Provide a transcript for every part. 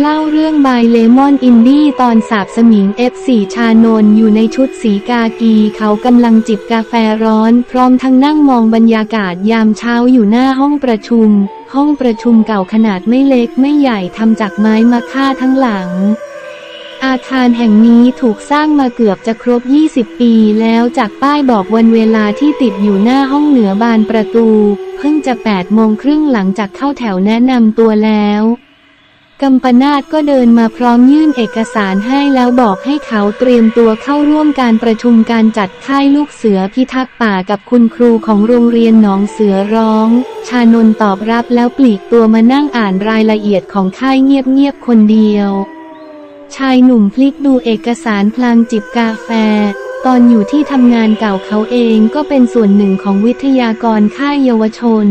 เล่าเรื่องบายเลมอนอินดี้ตอนสาบสมิง F4 ชานนอยู่ในชุดสีกากีเขากำลังจิบกาแฟร้อน พร้อมทั้งนั่งมองบรรยากาศยามเช้าอยู่หน้าห้องประชุม ห้องประชุมเก่าขนาดไม่เล็กไม่ใหญ่ทำจากไม้มะค่าทั้งหลัง อาคารแห่งนี้ถูกสร้างมาเกือบจะครบ 20 ปีแล้วจากป้ายบอกวันเวลาที่ติดอยู่หน้าห้องเหนือบานประตู เพิ่งจะ8โมงครึ่งหลังจากเข้าแถวแนะนำตัวแล้ว กัมปนาตก็เดินมาพร้อมยื่นเอกสารให้แล้วบอกให้เขาเตรียมตัวเข้าร่วมการประชุมการจัดค่ายลูกเสือพิทักษ์ป่ากับคุณครูของโรงเรียนหนองเสือร้อง ชานนตอบรับแล้วปลีกตัวมานั่งอ่านรายละเอียดของค่ายเงียบๆคนเดียว ชายหนุ่มพลิกดูเอกสารพลางจิบกาแฟ ตอนอยู่ที่ทำงานเก่าเขาเองก็เป็นส่วนหนึ่งของวิทยากรค่ายเยาวชน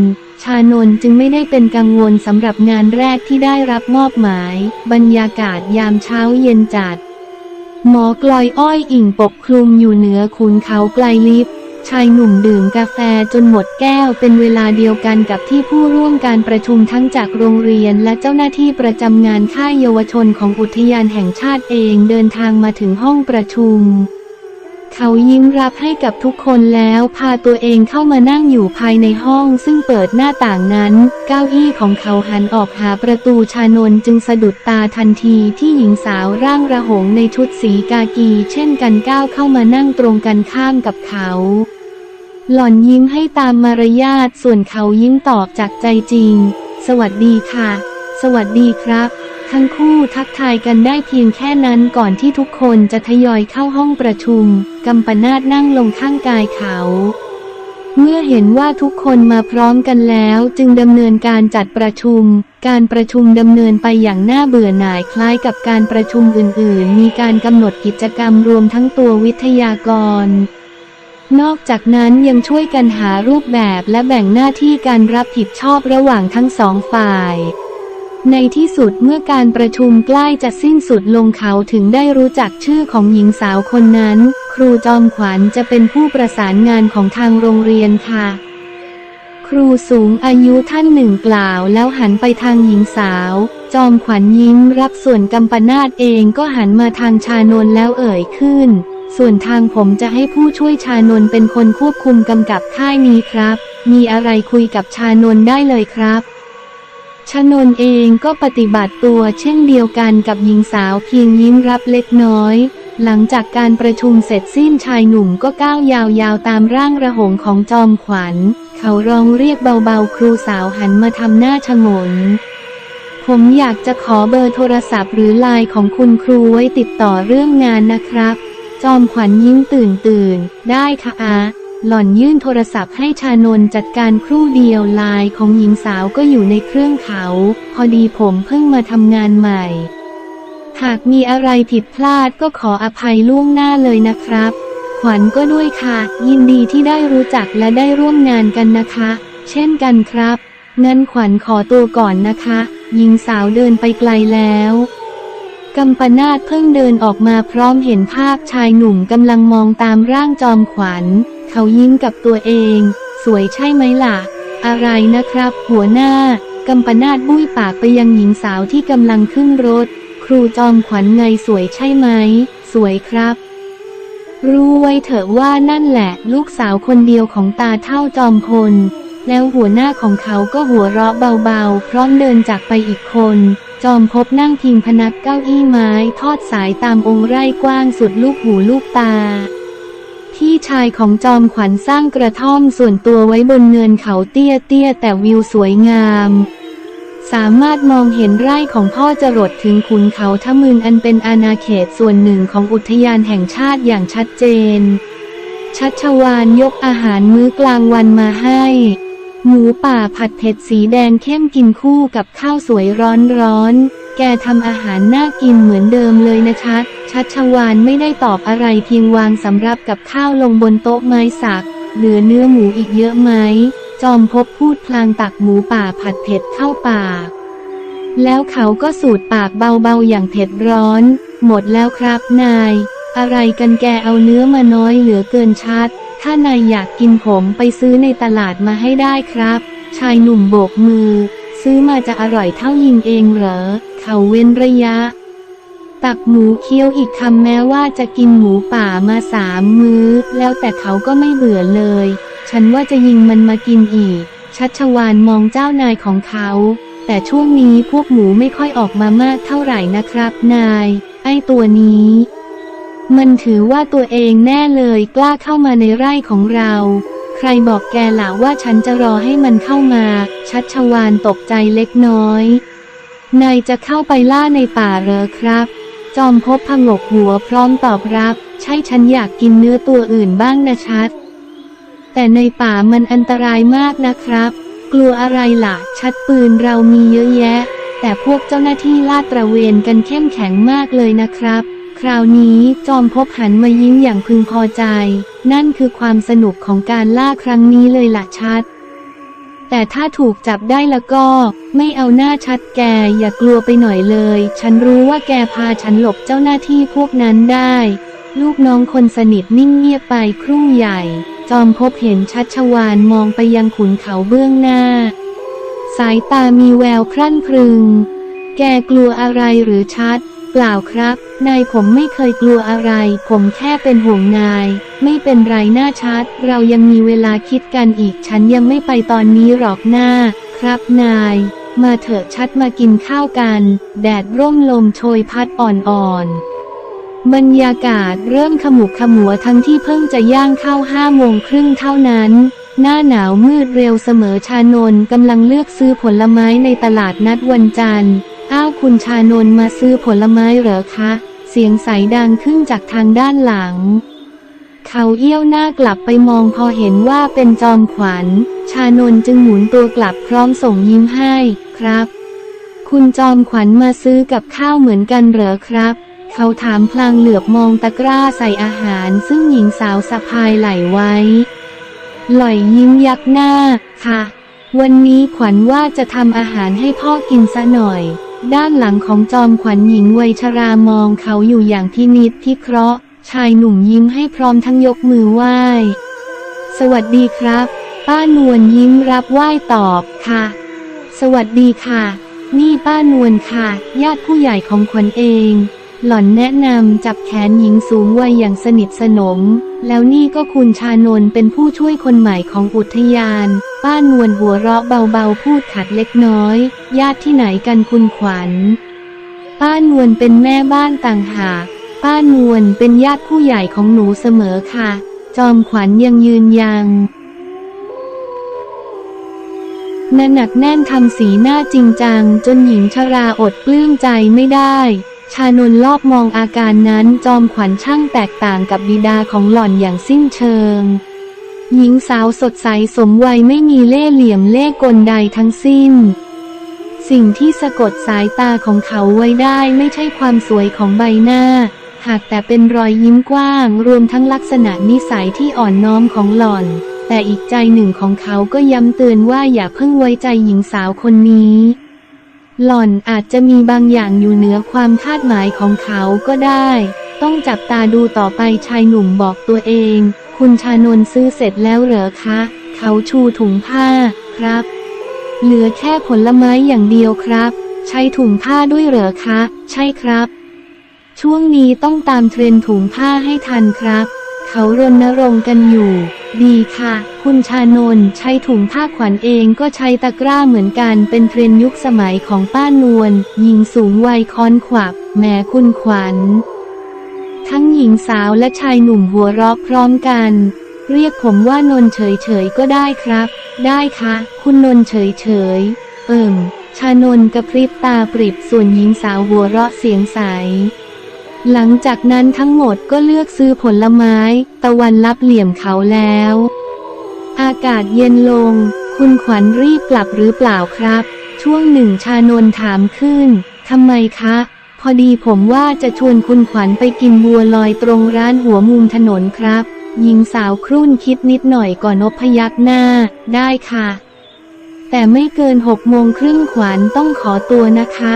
ชานนท์จึงไม่ได้เป็นกังวลสำหรับงานแรกที่ได้รับมอบหมาย บรรยากาศยามเช้าเย็นจัด หมอกลอยอ้อยอิ่งปกคลุมอยู่เหนือขุนเขาไกลลิบชายหนุ่มดื่มกาแฟจนหมดแก้วเป็นเวลาเดียวกันกับที่ผู้ร่วมการประชุมทั้งจากโรงเรียนและเจ้าหน้าที่ประจำงานค่ายเยาวชนของอุทยานแห่งชาติเองเดินทางมาถึงห้องประชุม เขายิ้มรับให้กับทุกคนแล้วพาตัวเองเข้ามานั่งอยู่ภายในห้องซึ่งเปิดหน้าต่างนั้น เก้าอี้ของเขาหันออกหาประตูชานนจึงสะดุดตาทันทีที่หญิงสาวร่างระหงในชุดสีกากี เช่นกันก้าวเข้ามานั่งตรงกันข้ามกับเขา หล่อนยิ้มให้ตามมารยาทส่วนเขายิ้มตอบจากใจจริง สวัสดีค่ะ สวัสดีครับ ทั้งคู่ทักทายกันได้เพียงแค่นั้นก่อนที่ทุกคนจะทยอยเข้าห้องประชุม กัมปนาตนั่งลงข้างกายเขา เมื่อเห็นว่าทุกคนมาพร้อมกันแล้วจึงดำเนินการจัดประชุม การประชุมดำเนินไปอย่างน่าเบื่อหน่ายคล้ายกับการประชุมอื่นๆ มีการกำหนดกิจกรรมรวมทั้งตัววิทยากรนอกจากนั้นยังช่วยกันหารูปแบบและแบ่งหน้าที่การรับผิดชอบระหว่างทั้งสองฝ่าย ในที่สุดเมื่อการประชุมใกล้จะสิ้นสุดลงเขาถึงได้รู้จักชื่อของหญิงสาวคนนั้น ครูจอมขวัญจะเป็นผู้ประสานงานของทางโรงเรียนค่ะ ครูสูงอายุท่านหนึ่งกล่าวแล้วหันไปทางหญิงสาว จอมขวัญยิ้มรับส่วนกัมปนาตเองก็หันมาทางชานนแล้วเอ่ยขึ้น ส่วนทางผมจะให้ผู้ช่วยชานนเป็นคนควบคุมกำกับค่ายนี้ครับ มีอะไรคุยกับชานนได้เลยครับ ชนนเองก็ปฏิบัติตัวเช่นเดียวกันกับหญิงสาวเพียงยิ้มรับเล็กน้อย หลังจากการประชุมเสร็จสิ้นชายหนุ่มก็ก้าวยาวๆตามร่างระหงของจอมขวัญ เขาร้องเรียกเบาๆ ครูสาวหันมาทำหน้าชงน ผมอยากจะขอเบอร์โทรศัพท์หรือไลน์ของคุณครูไว้ติดต่อเรื่องงานนะครับ จอมขวัญยิ้มตื่นตื่นได้ค่ะอา หล่อนยื่นโทรศัพท์ให้ชานนจัดการครู่เดียวไลน์ของหญิงสาวก็อยู่ในเครื่องเขา พอดีผมเพิ่งมาทำงานใหม่ หากมีอะไรผิดพลาดก็ขออภัยล่วงหน้าเลยนะครับ ขวัญก็ด้วยค่ะ ยินดีที่ได้รู้จักและได้ร่วมงานกันนะคะ เช่นกันครับงั้นขวัญขอตัวก่อนนะคะ หญิงสาวเดินไปไกลแล้วกัมปนาตเพิ่งเดินออกมาพร้อมเห็นภาพชายหนุ่มกำลังมองตามร่างจอมขวัญ เขายิ้มกับตัวเอง สวยใช่ไหมล่ะ อะไรนะครับ หัวหน้ากัมปนาตบุ้ยปากไปยังหญิงสาวที่กำลังขึ้นรถ ครูจอมขวัญไงสวยใช่ไหม สวยครับ รู้ไว้เถอะว่านั่นแหละ ลูกสาวคนเดียวของตาเท่าจอมพลแล้วหัวหน้าของเขาก็หัวเราะเบาๆ พร้อมเดินจากไปอีกคน จอมพบนั่งพิงพนักเก้าอี้ไม้ ทอดสายตามองค์ไร่กว้างสุดลูกหูลูกตา พี่ชายของจอมขวัญสร้างกระท่อมส่วนตัวไว้บนเนินเขาเตี้ยเตี้ยแต่วิวสวยงาม สามารถมองเห็นไร่ของพ่อจรดถึงขุนเขาทะมึนอันเป็นอาณาเขตส่วนหนึ่งของอุทยานแห่งชาติอย่างชัดเจน ชัชวานยกอาหารมื้อกลางวันมาให้ หมูป่าผัดเผ็ดสีแดงเข้มกินคู่กับข้าวสวยร้อนๆแกทำอาหารน่ากินเหมือนเดิมเลยนะชัดชัชวานไม่ได้ตอบอะไรเพียงวางสำรับกับข้าวลงบนโต๊ะไม้สัก เหลือเนื้อหมูอีกเยอะไหม จอมพบพูดพลางตักหมูป่าผัดเผ็ดเข้าปาก แล้วเขาก็สูดปากเบาๆอย่างเผ็ดร้อน หมดแล้วครับนาย อะไรกันแกเอาเนื้อมาน้อยเหลือเกินชัด ถ้านายอยากกินผมไปซื้อในตลาดมาให้ได้ครับ ชายหนุ่มโบกมือ ซื้อมาจะอร่อยเท่ายิงเองเหรอ เขาเว้นระยะ ตักหมูเคี้ยวอีกคำแม้ว่าจะกินหมูป่ามาสามมื้อ แล้วแต่เขาก็ไม่เบื่อเลย ฉันว่าจะยิงมันมากินอีก ชัชวานมองเจ้านายของเขา แต่ช่วงนี้พวกหมูไม่ค่อยออกมามากเท่าไหร่นะครับ นาย ไอ้ตัวนี้ มันถือว่าตัวเองแน่เลยกล้าเข้ามาในไร่ของเรา ใครบอกแกล่ะว่าฉันจะรอให้มันเข้ามา ชัชวานตกใจเล็กน้อย นายจะเข้าไปล่าในป่าเหรอครับ จอมพบพงกหัวพร้อมตอบรับ ใช่ฉันอยากกินเนื้อตัวอื่นบ้างนะชัด แต่ในป่ามันอันตรายมากนะครับ กลัวอะไรล่ะ ชัดปืนเรามีเยอะแยะ แต่พวกเจ้าหน้าที่ลาดตระเวนกันเข้มแข็งมากเลยนะครับ คราวนี้จอมพบหันมายิ้มอย่างพึงพอใจ นั่นคือความสนุกของการล่าครั้งนี้เลยล่ะชัด แต่ถ้าถูกจับได้แล้วก็ ไม่เอาหน้าชัดแกอย่ากลัวไปหน่อยเลย ฉันรู้ว่าแกพาฉันหลบเจ้าหน้าที่พวกนั้นได้ ลูกน้องคนสนิทนิ่งเงียบไปครู่ใหญ่ จอมพบเห็นชัดชวานมองไปยังขุนเขาเบื้องหน้า สายตามีแววพรั่นพรึง แกกลัวอะไรหรือชัด ปล่าครับ นายผมไม่เคยกลัวอะไร ผมแค่เป็นห่วงนาย ไม่เป็นไรหน้าชัด เรายังมีเวลาคิดกันอีก ฉันยังไม่ไปตอนนี้หรอกหน้า ครับนาย มาเถอะชัดมากินข้าวกัน แดดร่มลมโชยพัดอ่อนๆบรรยากาศเริ่มขมุกขมัวทั้งที่เพิ่งจะย่างเข้าห้าโมงครึ่งเท่านั้น หน้าหนาวมืดเร็วเสมอชานนกำลังเลือกซื้อผลไม้ในตลาดนัดวันจันทร์ อ้าวคุณชานนมาซื้อผลไม้เหรอคะ เสียงใสดังขึ้นจากทางด้านหลัง เขาเอี้ยวหน้ากลับไปมองพอเห็นว่าเป็นจอมขวัญ ชานนจึงหมุนตัวกลับพร้อมส่งยิ้มให้ ครับ คุณจอมขวัญมาซื้อกับข้าวเหมือนกันเหรอครับ เขาถามพลางเหลือบมองตะกร้าใส่อาหารซึ่งหญิงสาวสะพายไหลไว้ หล่อยยิ้มยักหน้า ค่ะ วันนี้ขวัญว่าจะทำอาหารให้พ่อกินซะหน่อย ด้านหลังของจอมขวัญหญิงวัยชรามองเขาอยู่อย่างที่นิดที่เคราะห์ชายหนุ่มยิ้มให้พร้อมทั้งยกมือไหว้ สวัสดีครับ ป้านวลยิ้มรับไหว้ตอบค่ะ สวัสดีค่ะ นี่ป้านวลค่ะ ญาติผู้ใหญ่ของขวัญเอง หล่อนแนะนำจับแขนหญิงสูงวัยอย่างสนิทสนม แล้วนี่ก็คุณชานนเป็นผู้ช่วยคนใหม่ของอุทยาน ป้านวลหัวเราะเบาๆพูดขัดเล็กน้อย ญาติที่ไหนกันคุณขวัญ ป้านวลเป็นแม่บ้านต่างหาก ป้านวลเป็นญาติผู้ใหญ่ของหนูเสมอค่ะ จอมขวัญยังยืนยันนันหนักแน่นทำสีหน้าจริงจัง จนหญิงชราอดปลื้มใจไม่ได้ ชานนท์รอบมองอาการนั้นจอมขวัญช่างแตกต่างกับบิดาของหล่อนอย่างสิ้นเชิง หญิงสาวสดใสสมวัยไม่มีเล่ห์เหลี่ยมเล่ห์กลใดทั้งสิ้น สิ่งที่สะกดสายตาของเขาไว้ได้ไม่ใช่ความสวยของใบหน้า หากแต่เป็นรอยยิ้มกว้างรวมทั้งลักษณะนิสัยที่อ่อนน้อมของหล่อน แต่อีกใจหนึ่งของเขาก็ย้ำเตือนว่าอย่าเพิ่งไว้ใจหญิงสาวคนนี้ หล่อนอาจจะมีบางอย่างอยู่เหนือความคาดหมายของเขาก็ได้ ต้องจับตาดูต่อไปชายหนุ่มบอกตัวเอง คุณชานนซื้อเสร็จแล้วเหรอคะ เขาชูถุงผ้าครับ เหลือแค่ผลไม้อย่างเดียวครับ ใช้ถุงผ้าด้วยเหรอคะ ใช่ครับ ช่วงนี้ต้องตามเทรนถุงผ้าให้ทันครับ เขารณรงค์กันอยู่ ดีค่ะ คุณชานนใช้ถุงผ้าขวัญเองก็ใช้ตะกร้าเหมือนกันเป็นเทรนยุคสมัยของป้านวลหญิงสูงวัยค้อนขวับแหมคุณขวัญ ทั้งหญิงสาวและชายหนุ่มหัวเราะพร้อมกัน เรียกผมว่านนเฉยเฉยๆก็ได้ครับ ได้ค่ะ คุณนนเฉยเฉยๆเอิ่มชานนกระพริบตาปริบส่วนหญิงสาวหัวเราะเสียงใส หลังจากนั้นทั้งหมดก็เลือกซื้อผลไม้ ตะวันรับเหลี่ยมเขาแล้ว อากาศเย็นลง คุณขวัญรีบกลับหรือเปล่าครับ ช่วงหนึ่งชานนถามขึ้นทำไมคะ พอดีผมว่าจะชวนคุณขวัญไปกินบัวลอยตรงร้านหัวมุมถนนครับ หญิงสาวครุ่นคิดนิดหน่อยก่อนนบพยักหน้า ได้ค่ะ แต่ไม่เกินหกโมงครึ่งขวัญต้องขอตัวนะคะ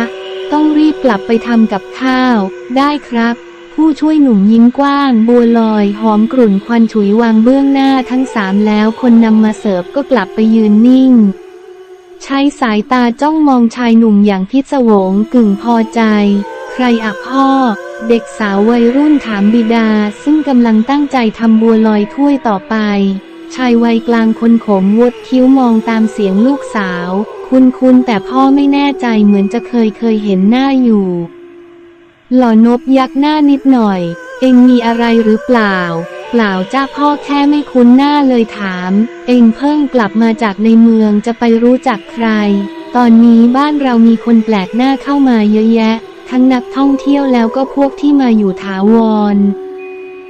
ต้องรีบกลับไปทำกับข้าว ได้ครับ ผู้ช่วยหนุ่มยิ้มกว้าง บัวลอย หอมกลุ่นควันฉุยวางเบื้องหน้าทั้งสามแล้วคนนำมาเสิร์ฟก็กลับไปยืนนิ่ง ใช้สายตาจ้องมองชายหนุ่มอย่างพิศวงกึ่งพอใจ ใครอับพ่อ เด็กสาววัยรุ่นถามบิดา ซึ่งกำลังตั้งใจทำบัวลอยถ้วยต่อไป ชายวัยกลางคนขมวดคิ้วมองตามเสียงลูกสาว คุณคุณแต่พ่อไม่แน่ใจเหมือนจะเคยเคยเห็นหน้าอยู่ หล่อนบยักหน้านิดหน่อย เองมีอะไรหรือเปล่า เปล่าจ้าพ่อแค่ไม่คุ้นหน้าเลยถาม เองเพิ่งกลับมาจากในเมืองจะไปรู้จักใคร ตอนนี้บ้านเรามีคนแปลกหน้าเข้ามาเยอะแยะ ทั้งนักท่องเที่ยวแล้วก็พวกที่มาอยู่ถาวร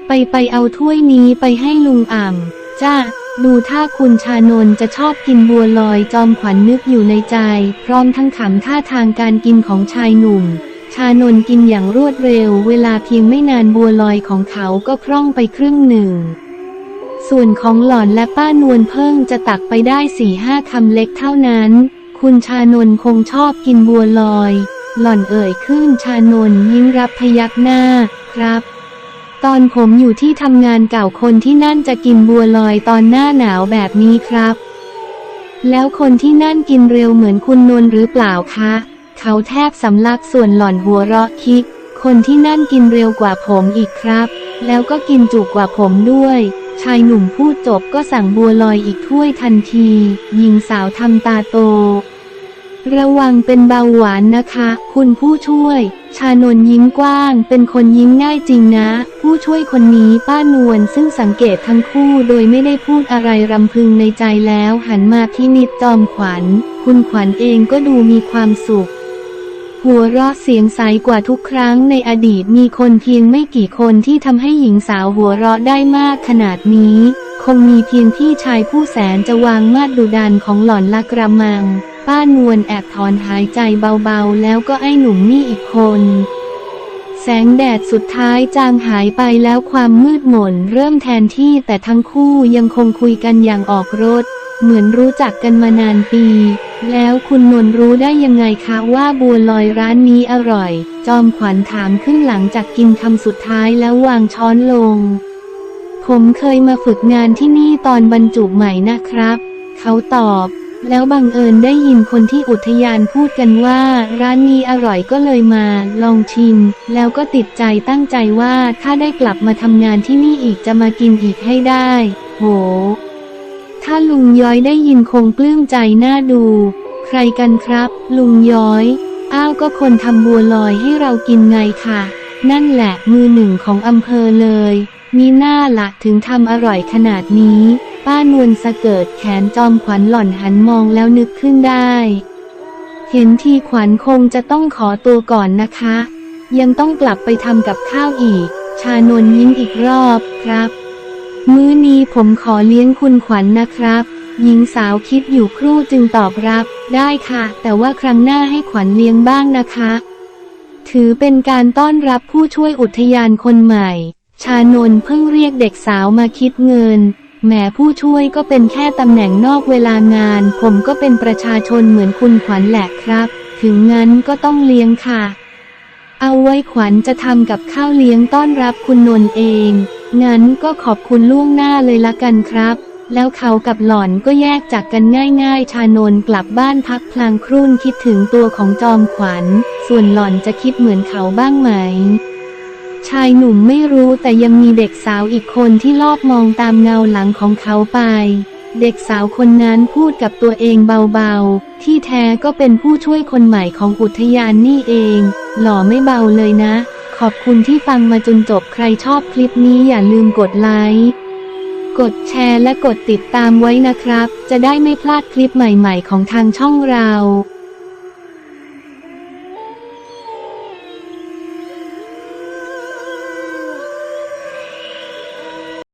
ไปไปเอาถ้วยนี้ไปให้ลุงอ่ำ จ้าดูถ้าคุณชานนจะชอบกินบัวลอยจอมขวัญนึกอยู่ในใจ พร้อมทั้งขำท่าทางการกินของชายหนุ่ม ชานนกินอย่างรวดเร็ว เวลาเพียงไม่นานบัวลอยของเขาก็พร่องไปครึ่งหนึ่ง ส่วนของหล่อนและป้านวลเพิ่งจะตักไปได้สี่ห้าคำเล็กเท่านั้น คุณชานนคงชอบกินบัวลอย หล่อนเอ่ยขึ้นชานนยิ้มรับพยักหน้า ครับ ตอนผมอยู่ที่ทำงานเก่าคนที่นั่นจะกินบัวลอยตอนหน้าหนาวแบบนี้ครับ แล้วคนที่นั่นกินเร็วเหมือนคุณนนท์หรือเปล่าคะ เขาแทบสำลักส่วนหล่อนหัวเราะคิก คนที่นั่นกินเร็วกว่าผมอีกครับ แล้วก็กินจุกว่าผมด้วย ชายหนุ่มพูดจบก็สั่งบัวลอยอีกถ้วยทันที หญิงสาวทำตาโต ระวังเป็นเบาหวานนะคะ คุณผู้ช่วย ชานนยิ้มกว้าง เป็นคนยิ้มง่ายจริงนะ ผู้ช่วยคนนี้ป้านวลซึ่งสังเกตทั้งคู่โดยไม่ได้พูดอะไรรำพึงในใจแล้ว หันมาพินิจจอมขวัญ คุณขวัญเองก็ดูมีความสุข หัวเราะเสียงใสกว่าทุกครั้งในอดีตมีคนเพียงไม่กี่คนที่ทำให้หญิงสาวหัวเราะได้มากขนาดนี้ คงมีเพียงพี่ชายผู้แสนจะวางมาดดุดันของหล่อนละกระมัง ป้านวลแอบถอนหายใจเบาๆ แล้วก็ไอ้หนุ่มนี่อีกคน แสงแดดสุดท้ายจางหายไปแล้วความมืดหม่นเริ่มแทนที่แต่ทั้งคู่ยังคงคุยกันอย่างออกรถ เหมือนรู้จักกันมานานปี แล้วคุณนนรู้ได้ยังไงคะว่าบัวลอยร้านนี้อร่อย จอมขวัญถามขึ้นหลังจากกินคำสุดท้ายแล้ววางช้อนลง ผมเคยมาฝึกงานที่นี่ตอนบรรจุใหม่นะครับ เขาตอบ แล้วบังเอิญได้ยินคนที่อุทยานพูดกันว่า ร้านนี้อร่อยก็เลยมา ลองชิม แล้วก็ติดใจตั้งใจว่าถ้าได้กลับมาทำงานที่นี่อีกจะมากินอีกให้ได้ โห ถ้าลุงย้อยได้ยินคงปลื้มใจน่าดู ใครกันครับ ลุงย้อย อ้าวก็คนทำบัวลอยให้เรากินไงค่ะ นั่นแหละมือหนึ่งของอำเภอเลย มีหน้าละถึงทำอร่อยขนาดนี้ ป้านวลสะเกิดแขนจอมขวัญหล่อนหันมองแล้วนึกขึ้นได้ เห็นทีขวัญคงจะต้องขอตัวก่อนนะคะ ยังต้องกลับไปทำกับข้าวอีก ชานนยิ้มอีกรอบครับ มื้อนี้ผมขอเลี้ยงคุณขวัญนะครับหญิงสาวคิดอยู่ครู่จึงตอบรับ ได้ค่ะ แต่ว่าครั้งหน้าให้ขวัญเลี้ยงบ้างนะคะ ถือเป็นการต้อนรับผู้ช่วยอุทยานคนใหม่ ชานนเพิ่งเรียกเด็กสาวมาคิดเงินแหมผู้ช่วยก็เป็นแค่ตำแหน่งนอกเวลางาน ผมก็เป็นประชาชนเหมือนคุณขวัญแหละครับ ถึงงั้นก็ต้องเลี้ยงค่ะ เอาไว้ขวัญจะทำกับข้าวเลี้ยงต้อนรับคุณนนท์เอง งั้นก็ขอบคุณล่วงหน้าเลยละกันครับ แล้วเขากับหล่อนก็แยกจากกันง่ายๆ ชานนกลับบ้านพักพลางครุ่นคิดถึงตัวของจอมขวัญ ส่วนหล่อนจะคิดเหมือนเขาบ้างไหม ชายหนุ่มไม่รู้แต่ยังมีเด็กสาวอีกคนที่ลอบมองตามเงาหลังของเขาไป เด็กสาวคนนั้นพูดกับตัวเองเบาๆ ที่แท้ก็เป็นผู้ช่วยคนใหม่ของอุทยานนี่เอง หล่อไม่เบาเลยนะ ขอบคุณที่ฟังมาจนจบใครชอบคลิปนี้อย่าลืมกดไลค์ กดแชร์และกดติดตามไว้นะครับ จะได้ไม่พลาดคลิปใหม่ๆของทางช่องเรา